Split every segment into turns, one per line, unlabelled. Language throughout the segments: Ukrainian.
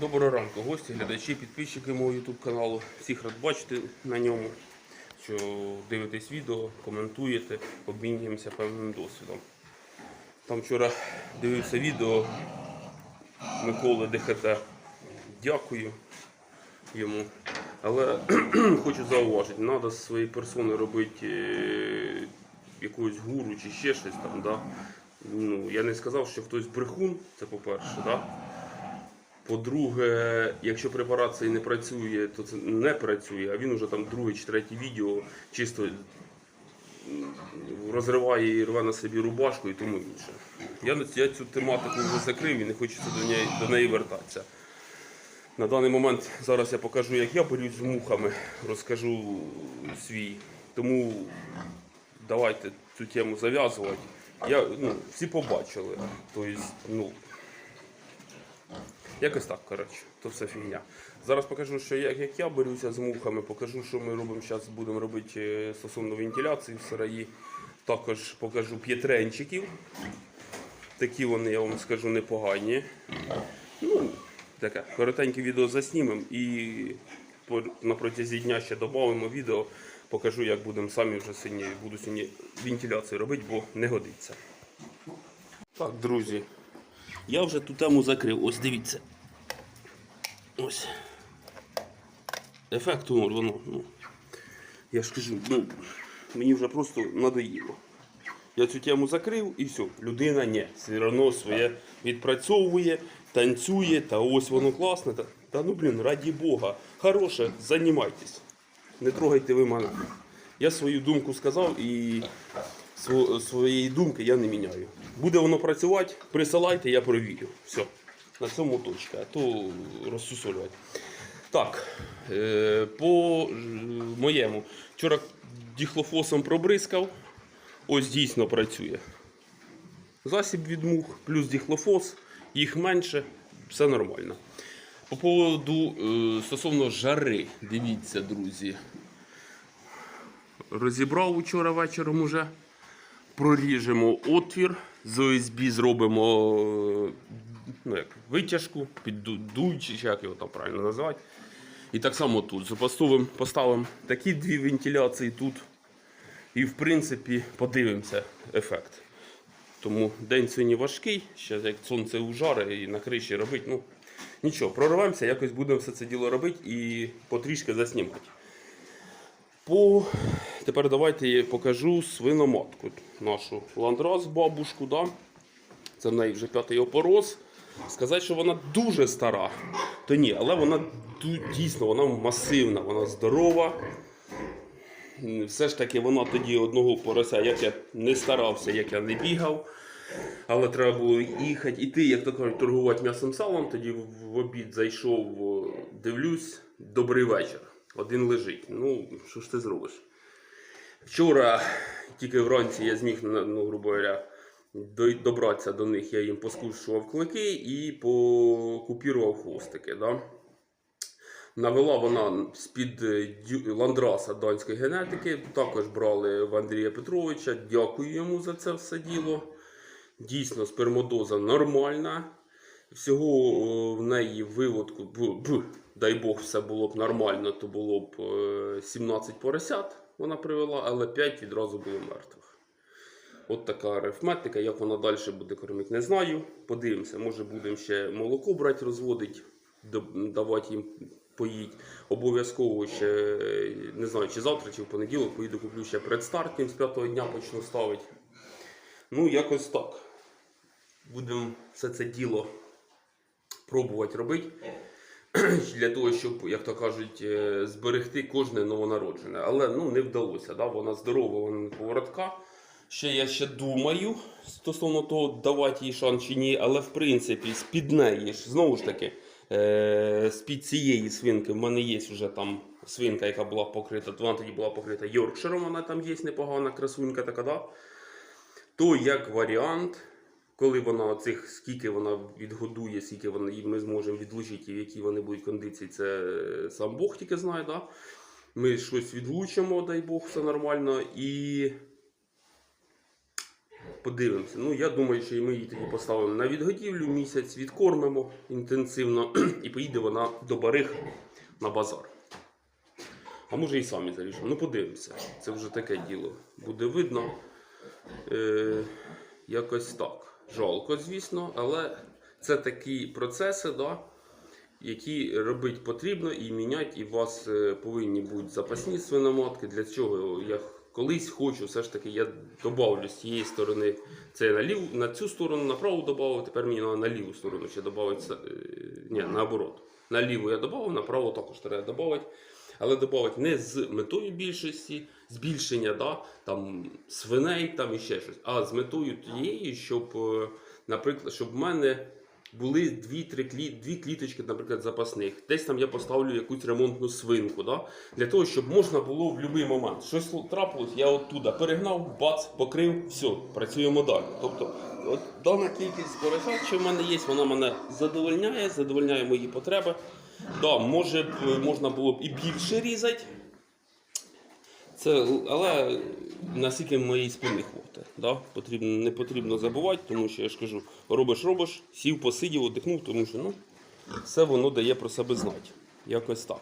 Доброго ранку, гості, глядачі, підписчики мого YouTube каналу. Всіх рад бачити на ньому, що дивитесь відео, коментуєте, обмінюємося певним досвідом. Там вчора дивився відео Миколи ДХТ. Дякую йому. Але хочу зауважити, треба з своєї персони робити е, якогось гуру чи ще щось там. Да? Ну, я не сказав, що хтось брехун, це по-перше. Да? По-друге, якщо препарат цей не працює, то це не працює, а він уже там друге чи третє відео чисто розриває і рве на собі рубашку і тому інше. Я, я цю тематику вже закрив і не хочеться до неї, до неї вертатися. На даний момент зараз я покажу, як я борюсь з мухами, розкажу свій. Тому давайте цю тему зав'язувати. Я, ну, всі побачили. Тобто, ну, Якось так, коротше, то все фігня. Зараз покажу, що як, як я борюся з мухами, покажу, що ми робимо зараз, будемо робити е, стосовно вентиляції в сараї. Також покажу п'єтренчиків. Такі вони, я вам скажу, непогані. Ну, таке, коротеньке відео заснімемо і на протязі дня ще додамо відео, покажу, як будемо самі вже сьогодні, буду сьогодні вентиляцію робити, бо не годиться. Так, друзі, я вже ту тему закрив. Ось дивіться. Ось. Ефект воно. Ну, я ж кажу, ну, мені вже просто надоїло. Я цю тему закрив і все. Людина ні, все одно своє відпрацьовує, танцює, та ось воно класне. Та, та ну блін, раді Бога. Хороше, займайтесь. Не трогайте ви мене. Я свою думку сказав і сво- своєї думки я не міняю. Буде воно працювати, присилайте, я провірю. Все. На цьому точка, а то розсусолювати. Так, е, по е, моєму. Вчора діхлофосом пробризкав. Ось дійсно працює. Засіб від мух, плюс діхлофос, їх менше, все нормально. По поводу е, стосовно жари, дивіться, друзі. Розібрав вчора вечором уже. Проріжемо отвір, з ОСБ зробимо ну, як, витяжку, піддуючи, чи як його там правильно називати. І так само тут. Поставимо, такі дві вентиляції тут. І в принципі подивимося ефект. Тому день сьогодні важкий, ще як сонце ужаре і на криші робити. Ну, нічого, прорвемося, якось будемо все це діло робити і потрішки заснімати. По... Тепер давайте я покажу свиноматку нашу ландрас бабушку. Да? Це в неї вже п'ятий опороз. Сказати, що вона дуже стара, то ні, але вона дійсно вона масивна, вона здорова. Все ж таки вона тоді одного порося, як я не старався, як я не бігав. Але треба було їхати, іти, як то кажуть, торгувати м'ясом салом. Тоді в обід зайшов, дивлюсь, добрий вечір. Один лежить. Ну, що ж ти зробиш? Вчора, тільки вранці я зміг, ну, грубо говоря, добратися до них, я їм поскушував клики і покупірував хвостики. Да? Навела вона з-під е, ландраса данської генетики. Також брали в Андрія Петровича. Дякую йому за це все діло. Дійсно, спермодоза нормальна. Всього в неї виводку, дай Бог, все було б нормально, то було б е, 17 поросят вона привела, але 5 відразу було мертвих. От така арифметика. Як вона далі буде кормити, не знаю. Подивимося, може будемо ще молоко брати, розводити, давати їм поїть. Обов'язково ще е, не знаю, чи завтра, чи в понеділок поїду куплю ще предстартним з п'ятого дня почну ставити. Ну, якось так. Будемо все це діло пробувати робити. Для того, щоб, як то кажуть, е, зберегти кожне новонароджене. Але ну, не вдалося. Да? Вона здорова, вона не поворотка. Ще я ще думаю стосовно того, давати їй шанс чи ні, але в принципі з-під неї ж, знову ж таки, е- з-під цієї свинки в мене є вже там свинка, яка була покрита, вона тоді була покрита Йоркширом, вона там є непогана красунька така, да? то як варіант, коли вона цих, скільки вона відгодує, скільки вона, і ми зможемо відлучити, в якій вони будуть кондиції, це е, сам Бог тільки знає. Да? Ми щось відлучимо, дай Бог, все нормально. І подивимося. Ну, я думаю, що ми її тоді поставимо на відготівлю місяць, відкормимо інтенсивно і поїде вона до бариг на базар. А може і самі зарішимо. Ну, подивимося. Це вже таке діло. Буде видно. Е, якось так. Жалко, звісно, але це такі процеси, да, які робити потрібно і міняти, і у вас е, повинні бути запасні свиноматки. Для чого я колись хочу, все ж таки, я добавлю з цієї сторони це на, ліву, на цю сторону, на праву додав, тепер мені на ліву сторону ще додати. Ні, наоборот. На ліву я додав, на праву також треба додати. Але додати не з метою більшості, збільшення да, там, свиней там і ще щось, а з метою тієї, щоб, е, наприклад, щоб в мене були дві-три клі... дві кліточки, наприклад, запасних. Десь там я поставлю якусь ремонтну свинку, да? для того, щоб можна було в будь-який момент. Щось трапилось, я оттуда перегнав, бац, покрив, все, працюємо далі. Тобто, от дана кількість поросят, що в мене є, вона мене задовольняє, задовольняє мої потреби. Да, може б можна було б і більше різати. Це, але наскільки моєї спини хватить. Да? Потрібно, не потрібно забувати, тому що я ж кажу, робиш, робиш, сів, посидів, одихнув, тому що ну, все воно дає про себе знати. Якось так.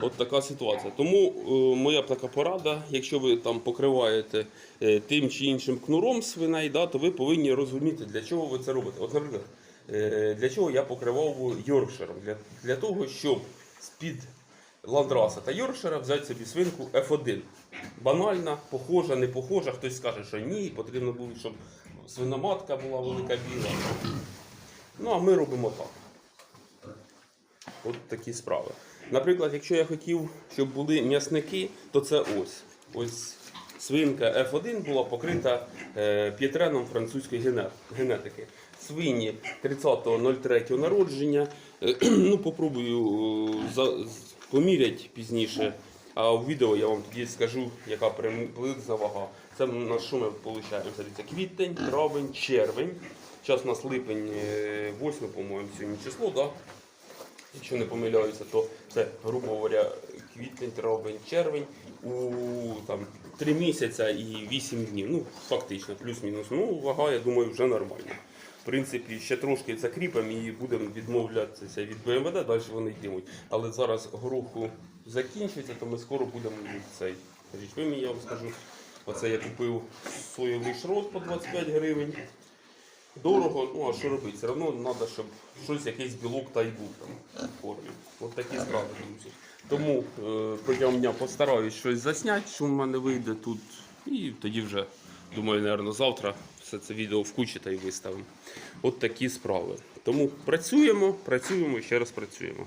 От така ситуація. Тому е, моя така порада, якщо ви там покриваєте е, тим чи іншим кнуром свиней, да, то ви повинні розуміти, для чого ви це робите. От, наприклад, е, для чого я покривав Йоркширом? Для, для того, щоб з-під Ландраса та Йоркшира взяти собі свинку F1. Банальна, похожа, не похожа. Хтось скаже, що ні, потрібно було, щоб свиноматка була велика біла. Ну, а ми робимо так. От такі справи. Наприклад, якщо я хотів, щоб були м'ясники, то це ось. Ось свинка F1 була покрита е, п'єтреном французької генетики. Свині 30.03 народження. Е, ну, попробую е, поміряти пізніше. А в відео я вам тоді скажу, яка приблизна вага. Це на що ми отримуємо? Дивіться, квітень, травень, червень. Зараз у нас липень, е, 8, по-моєму, сьогодні число, да? якщо не помиляюся, то це, грубо говоря, квітень, травень, червень у там, 3 місяця і 8 днів. Ну, фактично, плюс-мінус. Ну, вага, я думаю, вже нормальна. В принципі, ще трошки закріпимо і будемо відмовлятися від БМВД, далі вони йтимуть. Але зараз гороху закінчується, то ми скоро будемо цей. Ви я вам скажу. Оце я купив соєвий шрот по 25 гривень. Дорого, ну а що робити? Все одно треба, щоб щось, якийсь білок та й був там в формі. От такі справи, друзі. Тому е, протягом дня постараюсь щось засняти, що в мене вийде тут. І тоді вже, думаю, напевно, завтра все це відео в кучі та й виставимо. От такі справи. Тому працюємо, працюємо і ще раз працюємо.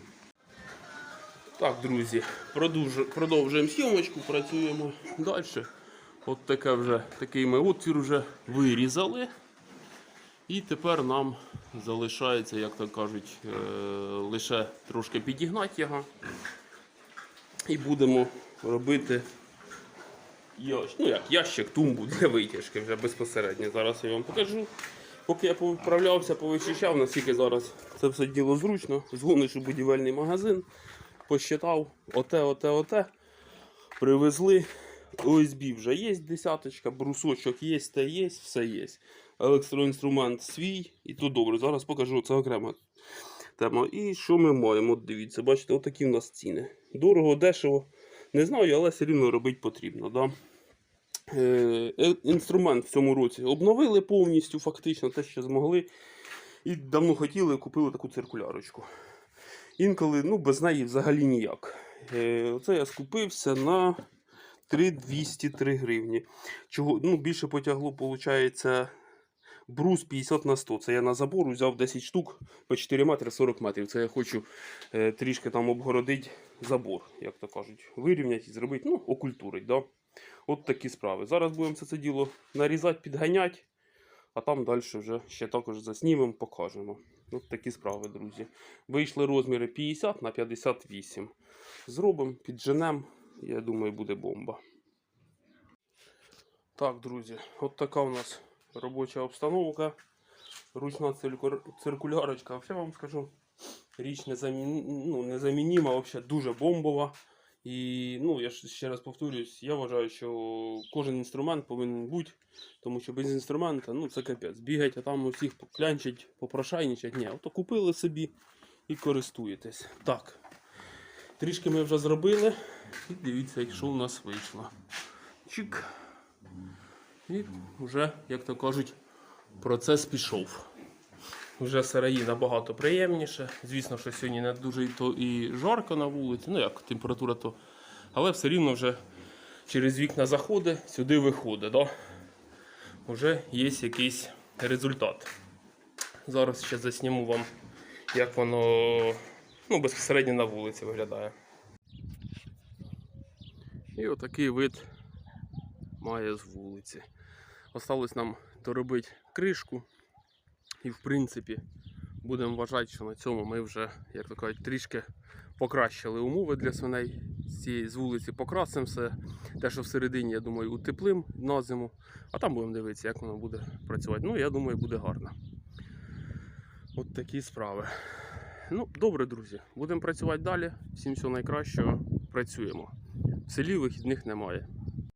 Так, друзі, продовжу- продовжуємо зйомочку, працюємо далі. От таке вже, такий ми отвір вже вирізали. І тепер нам залишається, як то кажуть, е, лише трошки підігнати його. І будемо робити ящ... ну, як, ящик, тумбу для витяжки вже безпосередньо. Зараз я вам покажу. Поки я поправлявся, повичищав, наскільки зараз це все діло зручно. Дзвониш у будівельний магазин, посчитав, оте, оте, оте. Привезли. ОСБ вже є десяточка, брусочок є, та є, все є. Електроінструмент свій, і тут добре. Зараз покажу, це окрема тема. І що ми маємо? Дивіться, бачите, отакі в нас ціни. Дорого, дешево. Не знаю, але все рівно робити потрібно. Да? Е, е, інструмент в цьому році обновили повністю, фактично, те, що змогли. І давно хотіли, купили таку циркулярочку. Інколи ну, без неї взагалі ніяк. Е, оце я скупився на 3203 гривні. Чого, ну, більше потягло, виходить, брус 50 на 100. Це я на забор взяв 10 штук по 4 метри 40 метрів. Це я хочу е, трішки там обгородити забор, як то кажуть, вирівняти і зробити, ну, окультурить. Да? От такі справи. Зараз будемо це, це діло нарізати, підганяти, а там далі вже ще також заснімемо, покажемо. От такі справи, друзі. Вийшли розміри 50 на 58. Зробимо, підженемо. Я думаю, буде бомба. Так, друзі, от така у нас робоча обстановка. Ручна циркулярочка. Взагалі вам скажу, річ незамін... ну, незамініма, дуже бомбова. І ну, я ще раз повторюсь, я вважаю, що кожен інструмент повинен бути, тому що без інструмента ну, це капець. Бігать, а там усіх клянчать, попрошайничать. Ні, ото купили собі і користуєтесь. Так. Трішки ми вже зробили. І дивіться, що у нас вийшло. Чик. І вже, як то кажуть, процес пішов. Вже сараї набагато приємніше. Звісно, що сьогодні не дуже і то і жарко на вулиці, ну як температура то. Але все рівно вже через вікна заходить, сюди виходить. Да? Вже є якийсь результат. Зараз ще засніму вам, як воно ну, безпосередньо на вулиці виглядає. І отакий вид має з вулиці. Осталось нам доробити кришку. І в принципі будемо вважати, що на цьому ми вже, як то кажуть, трішки покращили умови для свиней. З цієї з вулиці покрасимо все. Те, що всередині, я думаю, утеплим на зиму, а там будемо дивитися, як воно буде працювати. Ну, я думаю, буде гарно. От такі справи. Ну, добре, друзі. Будемо працювати далі. Всім всього найкращого. Працюємо. В селі вихідних немає.